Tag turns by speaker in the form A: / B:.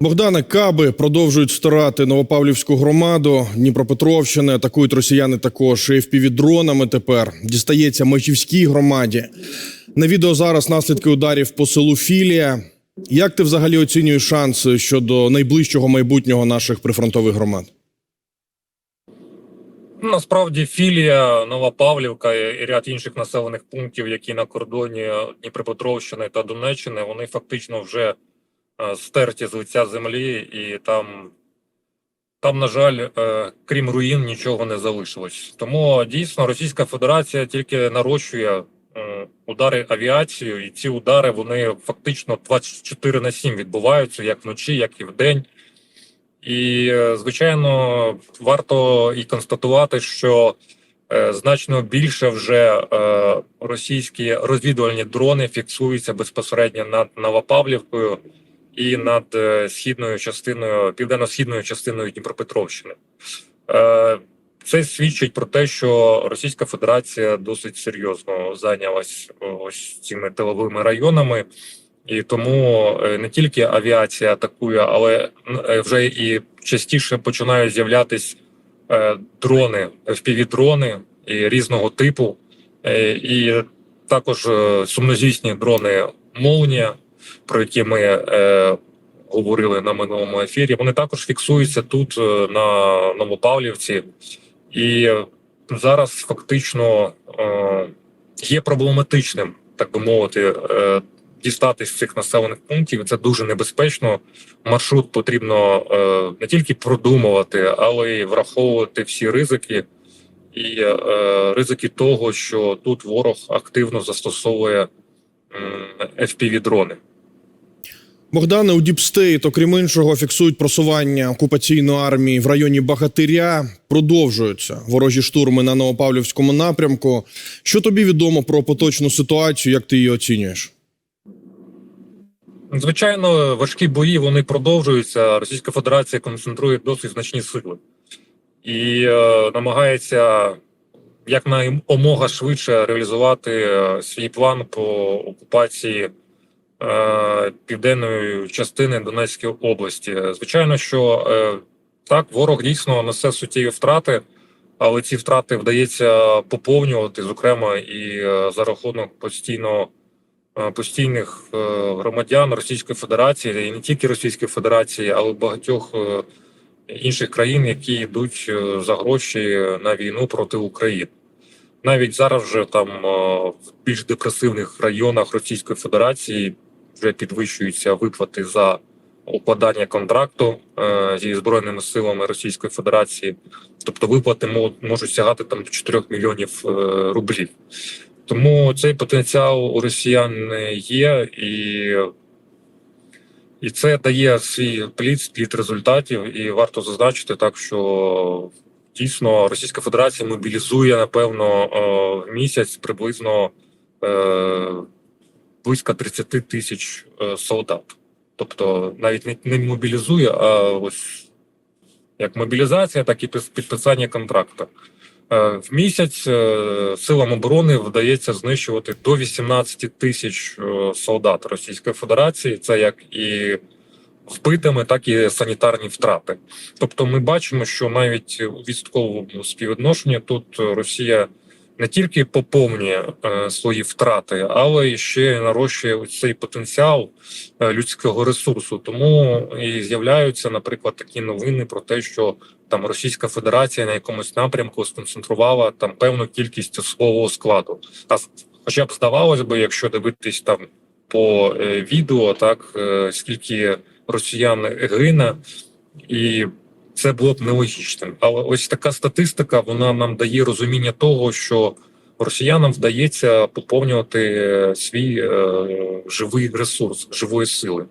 A: Богдане Каби продовжують старати Новопавлівську громаду Дніпропетровщини. Атакують росіяни також і впівдронами тепер. Дістається Мечівській громаді. На відео зараз наслідки ударів по селу Філія. Як ти взагалі оцінюєш шанси щодо найближчого майбутнього наших прифронтових громад?
B: Насправді філія Новопавлівка і ряд інших населених пунктів, які на кордоні Дніпропетровщини та Донеччини, вони фактично вже стерті з лиця землі, і там, там, на жаль, е, крім руїн, нічого не залишилось. Тому дійсно Російська Федерація тільки нарощує е, удари авіацією, і ці удари вони фактично 24 на 7 відбуваються як вночі, як і вдень. І, е, звичайно, варто і констатувати, що е, значно більше вже е, російські розвідувальні дрони фіксуються безпосередньо над Новопавлівкою і над е, східною частиною, південно-східною частиною Дніпропетровщини. Е, це свідчить про те, що Російська Федерація досить серйозно зайнялась ось цими тиловими районами. І тому е, не тільки авіація атакує, але вже і частіше починають з'являтись дрони, FPV-дрони і різного типу, і також сумнозвісні дрони Молнія, про які ми е, говорили на минулому ефірі. Вони також фіксуються тут е, на Новопавлівці, і зараз фактично е, є проблематичним, так би мовити. Е, дістатись з цих населених пунктів. Це дуже небезпечно. Маршрут потрібно е, не тільки продумувати, але й враховувати всі ризики і е, ризики того, що тут ворог активно застосовує fpv дрони.
A: Богдане, у Діпстейт, окрім іншого, фіксують просування окупаційної армії в районі Багатиря. Продовжуються ворожі штурми на Новопавлівському напрямку. Що тобі відомо про поточну ситуацію? Як ти її оцінюєш?
B: Звичайно, важкі бої вони продовжуються. Російська Федерація концентрує досить значні сили і е, намагається якнаймога швидше реалізувати е, свій план по окупації е, південної частини Донецької області. Звичайно, що е, так, ворог дійсно несе суттєві втрати, але ці втрати вдається поповнювати, зокрема, і за рахунок постійного е, постійних громадян Російської Федерації, і не тільки Російської Федерації, але багатьох інших країн, які йдуть за гроші на війну проти України. Навіть зараз вже там е, в більш депресивних районах Російської Федерації вже підвищуються виплати за укладання контракту е, зі збройними силами Російської Федерації, тобто виплати можуть сягати там до 4 мільйонів е, рублів. Тому цей потенціал у росіян є, і, і це дає свій плід, плід результатів. І варто зазначити так, що дійсно Російська Федерація мобілізує напевно е, в місяць приблизно е, близько 30 тисяч е, солдат. Тобто навіть не, мобілізує, а ось як мобілізація, так і пис- підписання контракту. В місяць силам оборони вдається знищувати до 18 тисяч солдат Російської Федерації. Це як і вбитими, так і санітарні втрати. Тобто, ми бачимо, що навіть у відсотковому співвідношенні тут Росія не тільки поповнює е, свої втрати, але і ще нарощує цей потенціал е, людського ресурсу. Тому і з'являються, наприклад, такі новини про те, що там Російська Федерація на якомусь напрямку сконцентрувала там певну кількість особового складу. А хоча б здавалось би, якщо дивитись там по е, відео, так скільки росіяни гине, і це було б нелогічним. Але ось така статистика вона нам дає розуміння того, що росіянам вдається поповнювати е, свій е, живий ресурс живої сили.